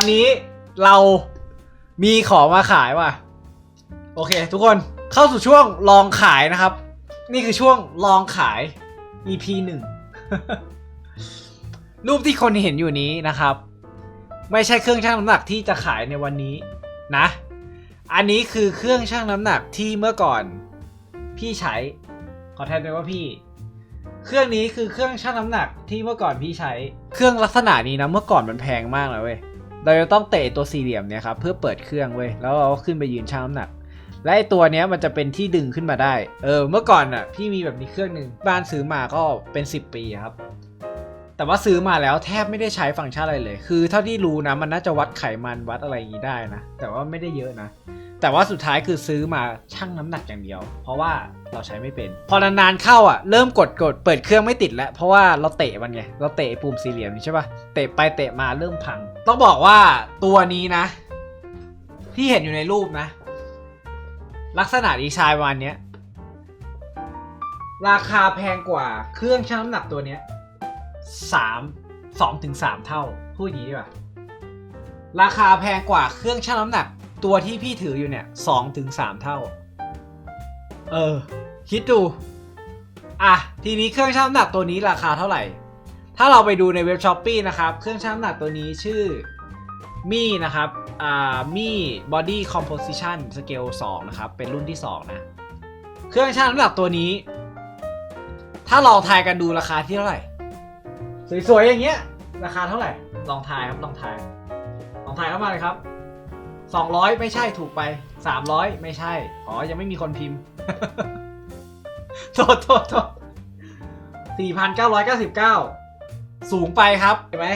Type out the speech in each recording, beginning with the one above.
วันนี้เรามีของมาขายว่ะ โอเค ทุกคนเข้าสู่ช่วงลองขายนะครับ นี่คือช่วงลองขาย EP หนึ่งรูปที่คนเห็นอยู่นี้นะครับ ไม่ใช่เครื่องชั่งน้ำหนักที่จะขายในวันนี้นะ อันนี้คือเครื่องชั่งน้ำหนักที่เมื่อก่อน พี่ใช้ ขอแทนเลยว่าพี่ เครื่องนี้คือเครื่องชั่งน้ำหนักที่เมื่อก่อนพี่ใช้ เครื่องลักษณะนี้นะเมื่อก่อนมันแพงมากเลยเว้ย เราจะต้องเตะตัวสี่เหลี่ยมเนี่ยครับเพื่อเปิดเครื่องเว้ยแล้วเราก็ขึ้นไปยืนชั่งน้ำหนัก และไอตัวเนี้ยมันจะเป็นที่ดึงขึ้นมาได้ เออ เมื่อก่อนอะพี่มีแบบนี้เครื่องหนึ่งบ้านซื้อมาก็เป็น 10 ปีครับ แต่ว่าซื้อมาแล้วแทบไม่ได้ใช้ฟังก์ชันอะไรเลย คือเท่าที่รู้นะมันน่าจะวัดไขมันวัดอะไรอย่างนี้ได้นะ แต่ว่าไม่ได้เยอะนะ แต่ว่าสุดท้ายคือซื้อมาชั่งน้ำหนักอย่างเดียว เพราะว่าเราใช้ไม่เป็น พอนานๆเข้าอะเริ่มกดกดเปิดเครื่องไม่ติดแล้ว เพราะว่าเราเตะมันไงเราเตะปุ่มสี่เหลี่ยมนี่ใช่ปะเตะไปเตะมาเริ่มพัง ต้องบอกว่าตัวนี้นะ ที่เห็นอยู่ในรูปนะ ลักษณะดีไซน์ประมาณเนี้ยราคาแพงกว่าเครื่องชั่งน้ำหนักตัวเนี้ยสามสองถึงสามเท่าพูดอย่างนี้ดีกว่าราคาแพงกว่าเครื่องชั่งน้ำหนัก ตัวที่พี่ถืออยู่เนี่ยสองถึงสามเท่า เออ คิดดู อะ ทีนี้เครื่องชั่งน้ำหนักตัวนี้ราคาเท่าไหร่ ถ้าเราไปดูในเว็บช้อปปีนะครับ เครื่องชั่งน้ำหนักตัวนี้ชื่อมี่นะครับ อ่า มี่ body composition scale 2 นะครับ เป็นรุ่นที่ 2 นะ เครื่องชั่งน้ำหนักตัวนี้ ถ้าลองทายกันดูราคาที่เท่าไหร่ สวยๆ อย่างเงี้ย ราคาเท่าไหร่ ลองทายครับ ลองทาย ลองทายเข้ามาเลยครับ 200 ไม่ใช่ถูกไป 300 ไม่ใช่ อ๋อ ยังไม่มีคนพิมพ์ โทษโทษโทษ4,999 สูงไปครับ เห็นไหม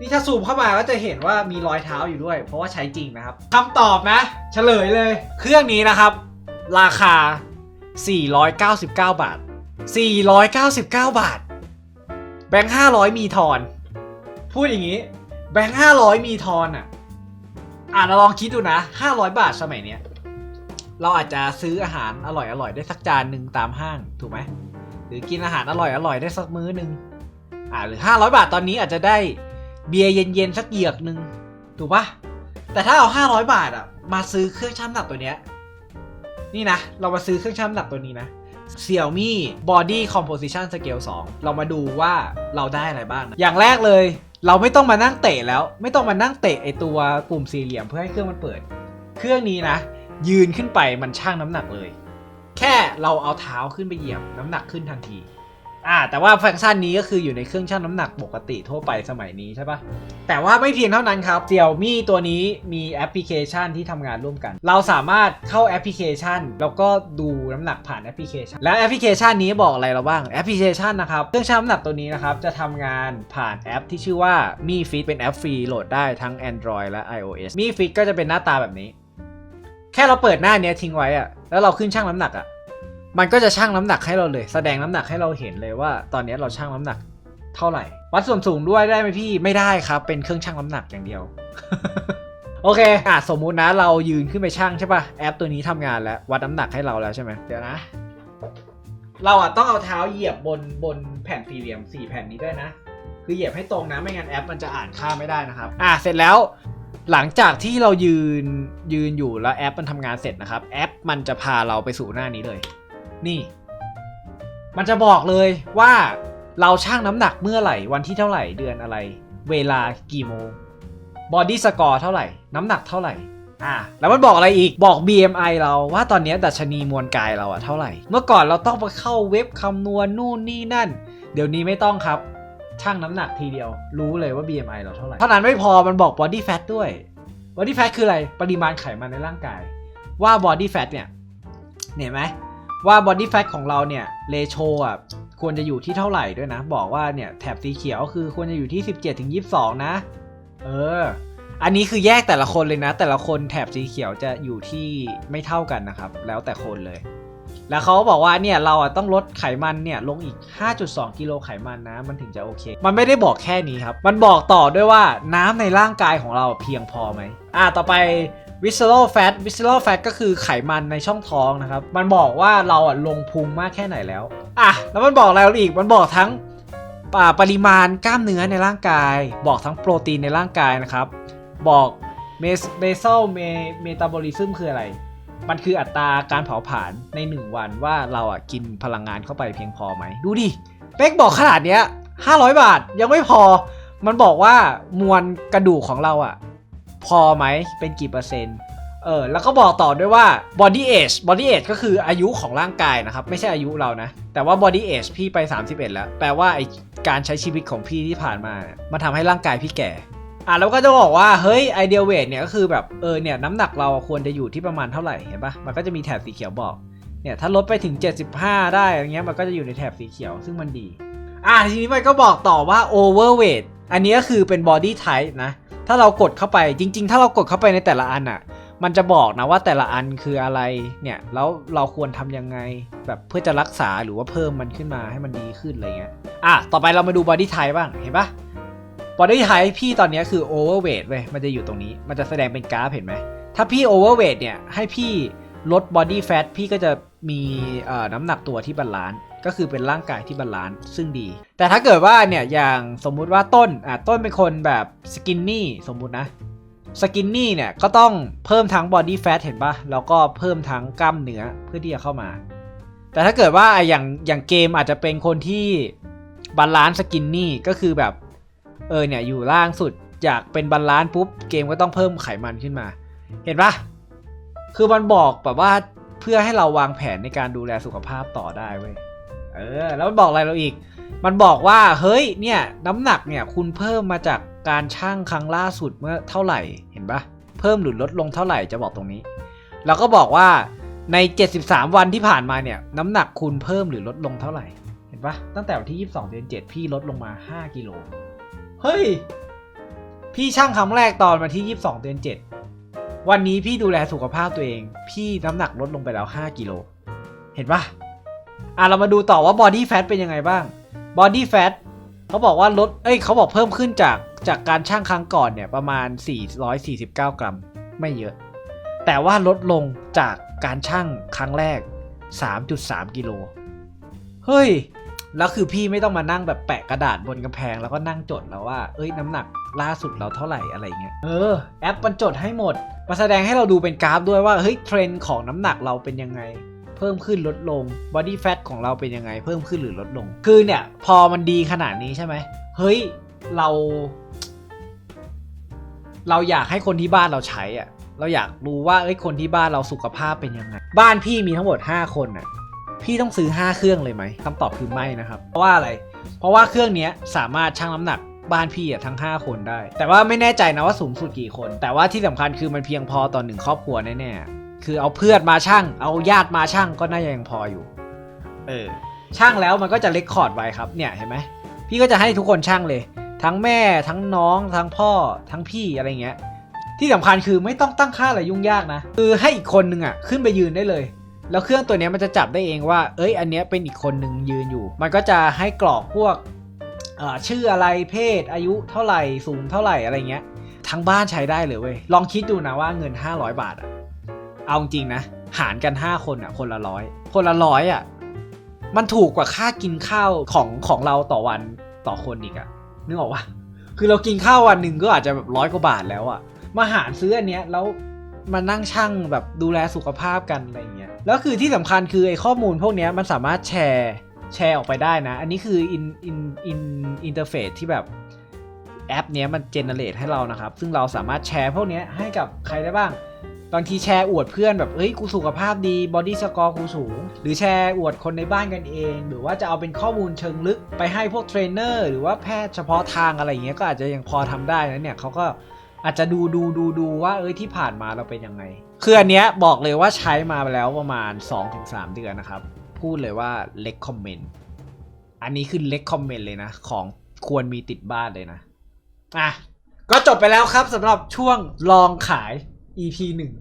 นี่ถ้าซูมเข้ามาก็จะเห็นว่ามีรอยเท้าอยู่ด้วย เพราะว่าใช้จริงนะครับคำตอบนะ เฉลยเลย เครื่องนี้นะครับ ราคา 499 บาท 499 บาท แบงค์500 มีทอน พูดอย่างนี้ แบงค์500 มีทอนอะ อะเราลองคิดดูนะ 500 บาทสมัยเนี้ย เราอาจจะซื้ออาหารอร่อยๆได้สักจานหนึ่งตามห้างถูกไหม หรือกินอาหารอร่อยๆได้สักมื้อหนึ่งอ่าหรือ 500 บาทตอนนี้อาจจะได้เบียร์เย็นๆสักเหยือกหนึ่งถูกปะแต่ถ้าเอา 500 บาทอะมาซื้อเครื่องชั่งน้ำหนักตัวเนี้ยนี่นะ เรามาซื้อเครื่องชั่งน้ำหนักตัวนี้นะ Xiaomi Body Composition Scale 2 เรามาดูว่าเราได้อะไรบ้างนะอย่างแรกเลย เราไม่ต้องมานั่งเตะแล้ว ไม่ต้องมานั่งเตะไอตัวปุ่มสี่เหลี่ยมเพื่อให้เครื่องมันเปิด เครื่องนี้นะ ยืนขึ้นไปมันชั่งน้ำหนักเลย แค่เราเอาเท้าขึ้นไปเหยียบน้ำหนักขึ้นทันที อ่าแต่ว่าฟังก์ชันนี้ก็คืออยู่ในเครื่องชั่งน้ำหนักปกติทั่วไปสมัยนี้ใช่ปะแต่ว่าไม่เพียงเท่านั้นครับ Xiaomi ตัวนี้มีแอปพลิเคชันที่ทำงานร่วมกัน เราสามารถเข้าแอปพลิเคชัน แล้วก็ดูน้ำหนักผ่านแอปพลิเคชัน และแอปพลิเคชันนี้บอกอะไรเราบ้างแอปพลิเคชันนะครับเครื่องชั่งน้ำหนักตัวนี้นะครับจะทำงานผ่านแอปที่ชื่อว่า Mi Fit เป็นแอปฟรีโหลดได้ทั้ง Android และ iOS Mi Fit ก็จะเป็นหน้าตาแบบนี้ แค่เราเปิดหน้านี้ทิ้งไว้อะแล้วเราขึ้นชั่งน้ำหนักอะ มันก็จะชั่งน้ำหนักให้เราเลย แสดงน้ำหนักให้เราเห็นเลยว่า ตอนนี้เราชั่งน้ำหนักเท่าไหร่ วัดส่วนสูงด้วยได้ไหมพี่ไม่ได้ครับ เป็นเครื่องชั่งน้ำหนักอย่างเดียว โอเคอะสมมุตินะเรายืนขึ้นไปชั่งใช่ป่ะแอปตัวนี้ทำงานแล้ววัดน้ำหนักให้เราแล้วใช่ไหมเดี๋ยวนะ เราอะต้องเอาเท้าเหยียบบนบนแผ่นสี่เหลี่ยมสี่แผ่นนี้ด้วยนะคือเหยียบให้ตรงนะไม่งั้นแอปมันจะอ่านค่าไม่ได้นะครับ อะเสร็จแล้วหลังจากที่เรายืนยืนอยู่แล้วแอปมันทำงานเสร็จนะครับ แอปมันจะพาเราไปสู่หน้านี้เลย นี่ มันจะบอกเลยว่าเราชั่งน้ำหนักเมื่อไหร่ วันที่เท่าไหร่เดือนอะไร เวลากี่โมงบอดี้สกอร์เท่าไหร่ น้ำหนักเท่าไหร่อ่าแล้วมันบอกอะไรอีกบอก BMI เราว่าตอนนี้ดัชนีมวลกายเราอะเท่าไหร่ เมื่อก่อนเราต้องไปเข้าเว็บคำนวณนู่นนี่นั่น เดี๋ยวนี้ไม่ต้องครับชั่งน้ำหนักทีเดียว รู้เลยว่า BMI เราเท่าไหร่เท่านั้นไม่พอมันบอก body fat ด้วย body fat คืออะไรปริมาณไขมันในร่างกาย ว่า body fat เนี่ยเห็นไหม ว่า body fat ของเราเนี่ยเรโชอะควรจะอยู่ที่เท่าไหร่ด้วยนะ บอกว่าเนี่ยแถบสีเขียวคือควรจะอยู่ที่ 17ถึง22 นะ เออ อันนี้คือแยกแต่ละคนเลยนะ แต่ละคนแถบสีเขียวจะอยู่ที่ไม่เท่ากันนะครับ แล้วแต่คนเลย แล้วเขาบอกว่าเนี่ยเราอะต้องลดไขมันเนี่ยลงอีก 5.2 กิโลไขมันนะ มันถึงจะโอเค มันไม่ได้บอกแค่นี้ครับ มันบอกต่อด้วยว่าน้ำในร่างกายของเราเพียงพอไหมอะต่อไป visceral fat visceral fat ก็คือไขมันในช่องท้องนะครับ มันบอกว่าเราอะลงพุงมากแค่ไหนแล้ว อะ แล้วมันบอกอะไรเราอีก มันบอกทั้งอ่าปริมาณกล้ามเนื้อในร่างกาย บอกทั้งโปรตีนในร่างกายนะครับ บอกเมสเบซ l ลเมเมตาบอลิซึมคืออะไร มันคืออัตราการเผาผลาญใน 1 วันว่าเราอะกินพลังงานเข้าไปเพียงพอไหม ดูดิ เป๊กบอกขนาดเนี้ย500 บาทยังไม่พอ มันบอกว่ามวลกระดูกของเราอะ พอไหมเป็นกี่เปอร์เซ็นต์เออแล้วก็บอกต่อด้วยว่า body age body age ก็คืออายุของร่างกายนะครับ ไม่ใช่อายุเรานะ แต่ว่า body age พี่ไป 31 แล้ว แปลว่าไอการใช้ชีวิตของพี่ที่ผ่านมาเนี่ยมันทำให้ร่างกายพี่แก่อะแล้วก็จะบอกว่าเฮ้ย ideal weight เนี่ยก็คือแบบเออเนี่ยน้ำหนักเราควรจะอยู่ที่ประมาณเท่าไหร่เห็นปะมันก็จะมีแถบสีเขียวบอกเนี่ยถ้าลดไปถึง 75 ได้อะไรเงี้ยมันก็จะอยู่ในแถบสีเขียวซึ่งมันดี อะทีนี้มันก็บอกต่อว่า overweight อันนี้ก็คือเป็น body type นะ ถ้าเรากดเข้าไปจริง ๆ ถ้าเรากดเข้าไปในแต่ละอันอะ มันจะบอกนะว่าแต่ละอันคืออะไรเนี่ยแล้วเราควรทำยังไง แบบเพื่อจะรักษาหรือว่าเพิ่มมันขึ้นมาให้มันดีขึ้นอะไรเงี้ยอะต่อไปเรามาดู body type บ้างเห็นปะ body type พี่ตอนนี้คือ overweight เว้ยมันจะอยู่ตรงนี้ มันจะแสดงเป็นกราฟเห็นไหมถ้าพี่ overweight เนี่ยให้พี่ลด body fat พี่ก็จะมีน้ำหนักตัวที่บาลานซ์ ก็คือเป็นร่างกายที่บาลานซ์ซึ่งดี แต่ถ้าเกิดว่าเนี่ยอย่างสมมุติว่าต้นอะต้นเป็นคนแบบ skinny สมมุตินะ skinny เนี่ยก็ต้องเพิ่มทั้ง body fat เห็นปะแล้วก็เพิ่มทั้งกล้ามเนื้อเพื่อที่จะเข้ามา แต่ถ้าเกิดว่าอย่างอย่างเกมอาจจะเป็นคนที่บาลานซ์สกินนี่ก็คือแบบเออเนี่ยอยู่ล่างสุดอยากเป็นบาลานซ์ปุ๊บเกมก็ต้องเพิ่มไขมันขึ้นมา เห็นปะคือมันบอกแบบว่าเพื่อให้เราวางแผนในการดูแลสุขภาพต่อได้เว้ย เออ แล้วมันบอกอะไรเราอีก มันบอกว่า เฮ้ย เนี่ย น้ำหนักเนี่ย คุณเพิ่มมาจากการชั่งครั้งล่าสุดเมื่อเท่าไหร่ เห็นปะเพิ่มหรือลดลงเท่าไหร่จะบอกตรงนี้ แล้วก็บอกว่าใน 73 วันที่ผ่านมาเนี่ย น้ำหนักคุณเพิ่มหรือลดลงเท่าไหร่ เห็นปะตั้งแต่วันที่ 22 เดือน 7 พี่ลดลงมา 5 กิโล เฮ้ย พี่ช่างครั้งแรกตอนวันที่ 22 เดือน 7 วันนี้พี่ดูแลสุขภาพตัวเอง พี่น้ำหนักลดลงไปแล้ว 5 กิโล เห็นปะ อะเรามาดูต่อว่า body fat เป็นยังไงบ้าง body fat เขาบอกว่าลด เอ้ยเขาบอกเพิ่มขึ้นจากจากการช่างครั้งก่อนเนี่ยประมาณ 449 กรัม ไม่เยอะ แต่ว่าลดลงจากการช่างครั้งแรก 3.3 กิโล เฮ้ย แล้วคือพี่ไม่ต้องมานั่งแบบแปะกระดาษบนกำแพงแล้วก็นั่งจดแล้วว่า เอ้ยน้ำหนักล่าสุดเราเท่าไหร่อะไรเงี้ย เออ แอปมันจดให้หมด มาแสดงให้เราดูเป็นกราฟด้วยว่า เฮ้ยเทรนด์ของน้ำหนักเราเป็นยังไง เพิ่มขึ้นลดลง body fat ของเราเป็นยังไงเพิ่มขึ้นหรือลดลง คือเนี่ยพอมันดีขนาดนี้ใช่ไหมเฮ้ยเรา เราอยากให้คนที่บ้านเราใช้อะเราอยากรู้ว่าเอ้ยคนที่บ้านเราสุขภาพเป็นยังไง บ้านพี่มีทั้งหมด 5 คนน่ะพี่ต้องซื้อ 5 เครื่องเลยไหมคำตอบคือไม่นะครับ เพราะว่าอะไร เพราะว่าเครื่องนี้สามารถชั่งน้ำหนักบ้านพี่อะทั้ง 5 คนได้ แต่ว่าไม่แน่ใจนะว่าสูงสุดกี่คน แต่ว่าที่สำคัญคือมันเพียงพอต่อหนึ่งครอบครัวแน่ๆ คือเอาเพื่อนมาชั่งเอาญาติมาชั่งก็น่าจะยังพออยู่ เออ ช่างแล้วมันก็จะเลคคอร์ดไว้ครับเนี่ยเห็นไหมพี่ก็จะให้ทุกคนช่างเลย ทั้งแม่ทั้งน้องทั้งพ่อทั้งพี่อะไรเงี้ย ที่สำคัญคือไม่ต้องตั้งค่าอะไรยุ่งยากนะ คือให้อีกคนนึงอะขึ้นไปยืนได้เลย แล้วเครื่องตัวเนี้ยมันจะจับได้เองว่า เอ้ย อันเนี้ยเป็นอีกคนหนึ่งยืนอยู่ มันก็จะให้กรอกพวกเอ่อชื่ออะไรเพศ อายุเท่าไหร่สูงเท่าไหร่อะไรเงี้ย ทั้งบ้านใช้ได้เลยเว้ยลองคิดดูนะว่าเงิน 500 บาทอะ เอาจริงนะ หารกัน 5 คนอะ คนละร้อยคนละร้อยอะ มันถูกกว่าค่ากินข้าวของของเราต่อวันต่อคนอีกอะนึกออกปะคือเรากินข้าววันหนึ่งก็อาจจะแบบร้อยกว่าบาทแล้วอะมาหารซื้ออันเนี้ยแล้วมานั่งช่างแบบดูแลสุขภาพกันอะไรเงี้ยแล้วคือที่สำคัญคือไอ้ข้อมูลพวกเนี้ยมันสามารถแชร์แชร์ออกไปได้นะ อันนี้คืออินอินอินอินเทอร์เฟซที่แบบแอปเนี้ยมันเจเนเรตให้เรานะครับ ซึ่งเราสามารถแชร์พวกเนี้ยให้กับใครได้บ้าง บางทีแชร์อวดเพื่อนแบบเฮ้ยกูสุขภาพดีบอดี้สกอร์กูสูง หรือแชร์อวดคนในบ้านกันเอง หรือว่าจะเอาเป็นข้อมูลเชิงลึกไปให้พวกเทรนเนอร์หรือว่าแพทย์เฉพาะทางอะไรอย่างเงี้ยก็อาจจะยังพอทำได้นะเนี่ยเขาก็อาจจะดูดูดูดูว่าเอ้ยที่ผ่านมาเราเป็นยังไง คืออันเนี้ยบอกเลยว่าใช้มาแล้วประมาณ 2-3 เดือนนะครับ พูดเลยว่าเล็กคอมเมนต์อันนี้คือเล็กคอมเมนต์เลยนะ ของควรมีติดบ้านเลยนะ อะ ก็จบไปแล้วครับสำหรับช่วงลองขาย EP หนึ่ง